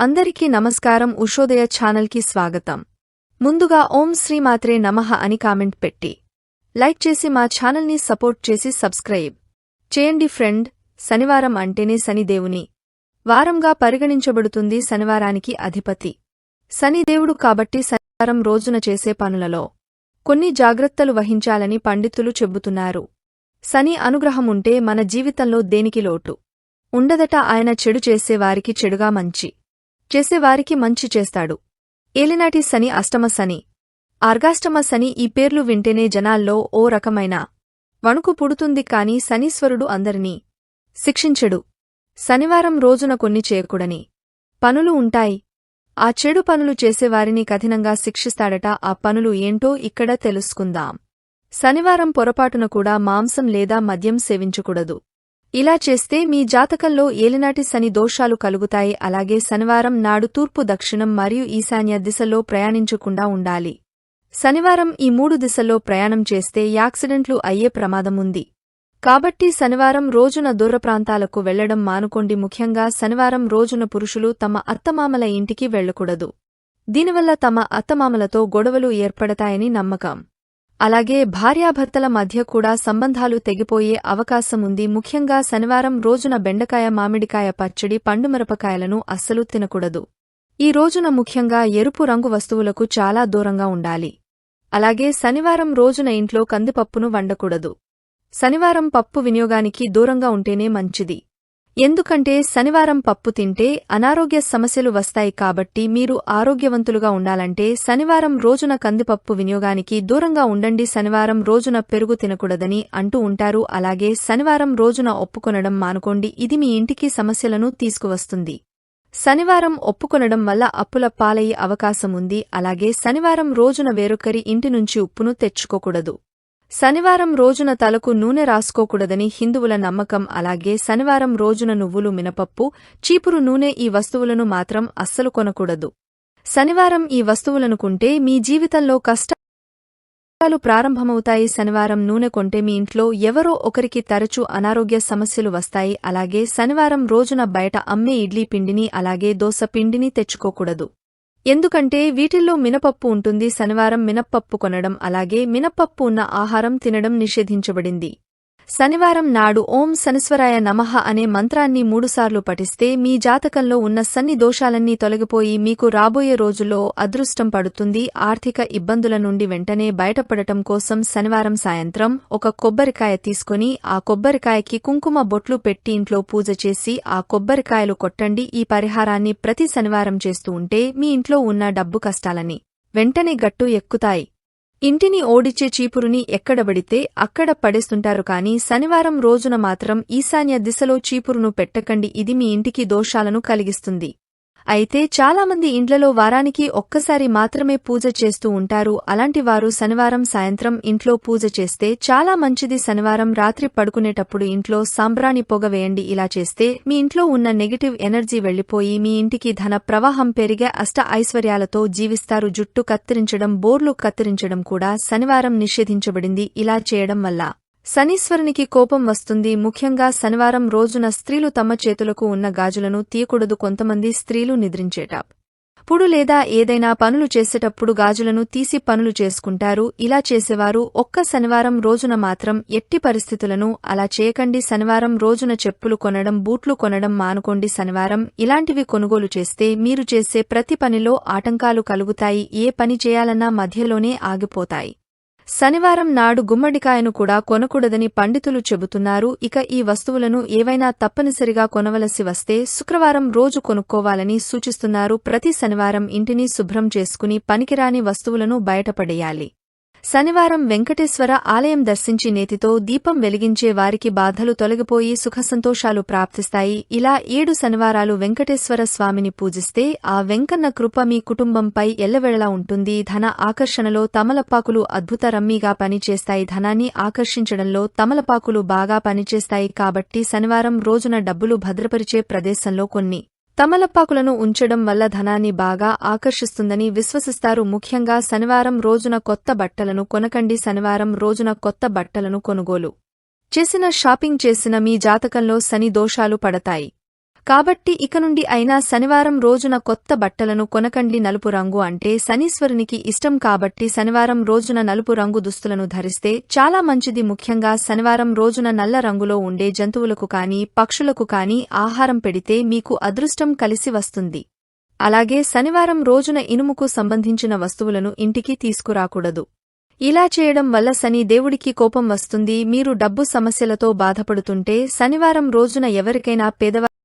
అందరికీ నమస్కారం. ఉషోదయ ఛానల్కి స్వాగతం. ముందుగా ఓం శ్రీమాత్రే నమః అని కామెంట్ పెట్టి. లైక్ చేసి మా ఛానల్ని సపోర్ట్ చేసి సబ్స్క్రైబ్. చేయండి ఫ్రెండ్ శనివారం అంటేనే శనిదేవుని. వారంగా పరిగణించబడుతుంది శనివారానికి అధిపతి. శనిదేవుడు కాబట్టి శనివారం రోజున చేసే పనులలో కొన్ని జాగ్రత్తలు వహించాలని పండితులు చెబుతున్నారు. శని అనుగ్రహముంటే మన జీవితంలో దేనికి లోటు? ఉండదట ఆయన చెడు చేసేవారికి చెడుగా మంచి చేసేవారికి మంచి చేస్తాడు. ఏలినాటి శని అష్టమ శని. ఆర్గాష్టమ శని ఈ పేర్లు వింటేనే జనాల్లో ఓ రకమైన వణుకు పుడుతుంది కాని శనీశ్వరుడు అందరినీ శిక్షించెడు. శనివారం రోజున కొన్ని చేయకూడని పనులు ఉంటాయి. ఆ చెడు పనులు చేసేవారిని కఠినంగా శిక్షిస్తాడట. ఆ పనులు ఏంటో ఇక్కడ తెలుసుకుందాం. శనివారం పొరపాటున కూడా మాంసం లేదా మద్యం సేవించకూడదు. ఇలా చేస్తే మీ జాతకంలో ఏలినాటి శని దోషాలు కలుగుతాయి. అలాగే శనివారం నాడు తూర్పు దక్షిణం మరియు ఈశాన్య దిశలో ప్రయాణించకుండా ఉండాలి. శనివారం ఈ మూడు దిశల్లో ప్రయాణం చేస్తే యాక్సిడెంట్లు అయ్యే ప్రమాదముంది కాబట్టి శనివారం రోజున దూర ప్రాంతాలకు వెళ్ళడం మానుకోండి. ముఖ్యంగా శనివారం రోజున పురుషులు తమ అత్తమామల ఇంటికి వెళ్ళకూడదు దీనివల్ల తమ అత్తమామలతో గొడవలు ఏర్పడతాయని నమ్మకం. అలాగే భార్యాభర్తల మధ్య కూడా సంబంధాలు తెగిపోయే అవకాశముంది. ముఖ్యంగా శనివారం రోజున బెండకాయ మామిడికాయ పచ్చడి పండుమిరపకాయలను అస్సలు తినకూడదు. ఈ రోజున ముఖ్యంగా ఎరుపు రంగు వస్తువులకు చాలా దూరంగా ఉండాలి. అలాగే శనివారం రోజున ఇంట్లో కందిపప్పును వండకూడదు. శనివారం పప్పు వినియోగానికి దూరంగా ఉంటేనే మంచిది. ఎందుకంటే శనివారం పప్పు తింటే అనారోగ్య సమస్యలు వస్తాయి కాబట్టి మీరు ఆరోగ్యవంతులుగా ఉండాలంటే శనివారం రోజున కందిపప్పు వినియోగానికి దూరంగా ఉండండి శనివారం రోజున పెరుగు తినకూడదని అంటూ ఉంటారు. అలాగే శనివారం రోజున ఒప్పుకొనడం మానుకోండి ఇది మీ ఇంటికి సమస్యలను తీసుకువస్తుంది. శనివారం ఒప్పుకొనడం వల్ల అప్పుల పాలయ్యే అవకాశముంది అలాగే శనివారం రోజున వేరొకరి ఇంటి నుంచి ఉప్పును తెచ్చుకోకూడదు. శనివారం రోజున తలకు నూనె రాసుకోకూడదని హిందువుల నమ్మకం. అలాగే శనివారం రోజున నువ్వులు మినపప్పు చీపురు నూనె ఈ వస్తువులను మాత్రం అస్సలు కొనకూడదు. శనివారం ఈ వస్తువులను కొంటే మీ జీవితంలో కష్టాలు ప్రారంభమవుతాయి. శనివారం నూనె కొంటే మీ ఇంట్లో ఎవరో ఒకరికి తరచూ అనారోగ్య సమస్యలు వస్తాయి. అలాగే శనివారం రోజున బయట అమ్మే ఇడ్లీ పిండిని అలాగే దోస పిండిని తెచ్చుకోకూడదు. ఎందుకంటే వీటిల్లో మినపప్పు ఉంటుంది శనివారం మినప్పప్పు కొనడం అలాగే మినప్పప్పు ఉన్న ఆహారం తినడం నిషేధించబడింది. శనివారం నాడు ఓం శనిశ్వరాయ నమః అనే మంత్రాన్ని మూడుసార్లు పఠిస్తే మీ జాతకంలో ఉన్న సన్ని దోషాలన్నీ తొలగిపోయి మీకు రాబోయే రోజుల్లో అదృష్టం పడుతుంది. ఆర్థిక ఇబ్బందుల నుండి వెంటనే బయటపడటం కోసం శనివారం సాయంత్రం ఒక కొబ్బరికాయ తీసుకుని ఆ కొబ్బరికాయకి కుంకుమ బొట్లు పెట్టి ఇంట్లో పూజ చేసి ఆ కొబ్బరికాయలు కొట్టండి. ఈ పరిహారాన్ని ప్రతి శనివారం చేస్తూ ఉంటే మీ ఇంట్లో ఉన్న డబ్బు కష్టాలని వెంటనే గట్టు ఎక్కుతాయి. ఇంటిని ఓడిచ్చే చీపురుని ఎక్కడబడితే అక్కడ పడేస్తుంటారు కాని శనివారం రోజున మాత్రం ఈశాన్య దిశలో చీపురును పెట్టకండి ఇది మీ ఇంటికి దోషాలను కలిగిస్తుంది. అయితే చాలామంది ఇండ్లలో వారానికి ఒక్కసారి మాత్రమే పూజ చేస్తూ ఉంటారు. అలాంటి వారు శనివారం సాయంత్రం ఇంట్లో పూజ చేస్తే చాలా మంచిది. శనివారం రాత్రి పడుకునేటప్పుడు ఇంట్లో సాంబ్రాణి పొగ వేయండి. ఇలా చేస్తే మీ ఇంట్లో ఉన్న నెగటివ్ ఎనర్జీ వెళ్ళిపోయి మీ ఇంటికి ధన ప్రవాహం పెరిగే అష్ట ఐశ్వర్యాలతో జీవిస్తారు. జుట్టు కత్తిరించడం బోర్లు కత్తిరించడం కూడా శనివారం నిషేధించబడింది. ఇలా చేయడం వల్ల శనీశ్వరునికి కోపం వస్తుంది. ముఖ్యంగా శనివారం రోజున స్త్రీలు తమ చేతులకు ఉన్న గాజులను తీయకూడదు. కొంతమంది స్త్రీలు నిద్రించేట పుడు లేదా ఏదైనా పనులు చేసేటప్పుడు గాజులను తీసి పనులు చేసుకుంటారు. ఇలా చేసేవారు ఒక్క శనివారం రోజున మాత్రం ఎట్టి పరిస్థితులను అలా చేయకండి. శనివారం రోజున చెప్పులు కొనడం బూట్లు కొనడం మానుకోండి. శనివారం ఇలాంటివి కొనుగోలు చేస్తే మీరు చేసే ప్రతి పనిలో ఆటంకాలు కలుగుతాయి. ఏ పని చేయాలన్నా మధ్యలోనే ఆగిపోతాయి. శనివారం నాడు గుమ్మడికాయను కూడా కొనకూడదని పండితులు చెబుతున్నారు. ఇక ఈ వస్తువులను ఏవైనా తప్పనిసరిగా కొనవలసి వస్తే శుక్రవారం రోజు కొనుక్కోవాలని సూచిస్తున్నారు. ప్రతి శనివారం ఇంటిని శుభ్రం చేసుకుని పనికిరాని వస్తువులను బయటపడేయాలి. శనివారం వెంకటేశ్వర ఆలయం దర్శించి నేతితో దీపం వెలిగించే వారికి బాధలు తొలగిపోయి సుఖసంతోషాలు ప్రాప్తిస్తాయి. ఇలా ఏడు శనివారాలు వెంకటేశ్వర స్వామిని పూజిస్తే ఆ వెంకన్న కృప మీ కుటుంబంపై ఎల్లవెళలా ఉంటుంది. ధన ఆకర్షణలో తమలపాకులు అద్భుత రమ్మీగా పనిచేస్తాయి. ధనాన్ని ఆకర్షించడంలో తమలపాకులు బాగా పనిచేస్తాయి. కాబట్టి శనివారం రోజున డబ్బులు భద్రపరిచే ప్రదేశంలో కొన్ని తమలపాకులను ఉంచడం వల్ల ధనాన్ని బాగా ఆకర్షిస్తుందని విశ్వసిస్తారు. ముఖ్యంగా శనివారం రోజున కొత్త బట్టలను కొనకండి. శనివారం రోజున కొత్త బట్టలను కొనుగోలు చేసిన షాపింగ్ చేసిన మీ జాతకంలో శని దోషాలు పడతాయి. కాబట్టి ఇక నుండి అయినా శనివారం రోజున కొత్త బట్టలను కొనకండి నలుపు రంగు అంటే శనీశ్వరునికి ఇష్టం కాబట్టి శనివారం రోజున నలుపు రంగు దుస్తులను ధరిస్తే చాలా మంచిది. ముఖ్యంగా శనివారం రోజున నల్ల రంగులో ఉండే జంతువులకు కానీ పక్షులకు కానీ ఆహారం పెడితే మీకు అదృష్టం కలిసి వస్తుంది. అలాగే శనివారం రోజున ఇనుముకు సంబంధించిన వస్తువులను ఇంటికి తీసుకురాకూడదు. ఇలా చేయడం వల్ల శని దేవుడికి కోపం వస్తుంది. మీరు డబ్బు సమస్యలతో బాధపడుతుంటే శనివారం రోజున ఎవరికైనా పేదవారు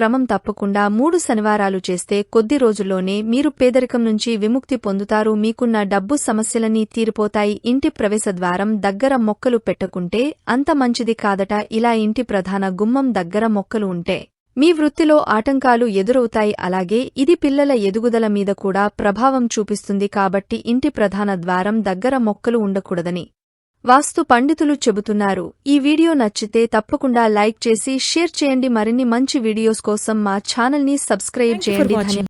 క్రమం తప్పకుండా మూడు శనివారాలు చేస్తే కొద్ది రోజుల్లోనే మీరు పేదరికం నుంచి విముక్తి పొందుతారు. మీకున్న డబ్బు సమస్యలన్నీ తీరిపోతాయి. ఇంటి ప్రవేశద్వారం దగ్గర మొక్కలు పెట్టకుంటే అంత మంచిది కాదట. ఇలా ఇంటి ప్రధాన గుమ్మం దగ్గర మొక్కలు ఉంటే మీ వృత్తిలో ఆటంకాలు ఎదురవుతాయి. అలాగే ఇది పిల్లల ఎదుగుదల మీద కూడా ప్రభావం చూపిస్తుంది. కాబట్టి ఇంటి ప్రధాన ద్వారం దగ్గర మొక్కలు ఉండకూడదని వాస్తు పండితులు చెబుతున్నారు. ఈ వీడియో నచ్చితే తప్పకుండా లైక్ చేసి షేర్ చేయండి. మరిన్ని మంచి వీడియోస్ కోసం మా ఛానల్ని సబ్స్క్రైబ్ చేయండి.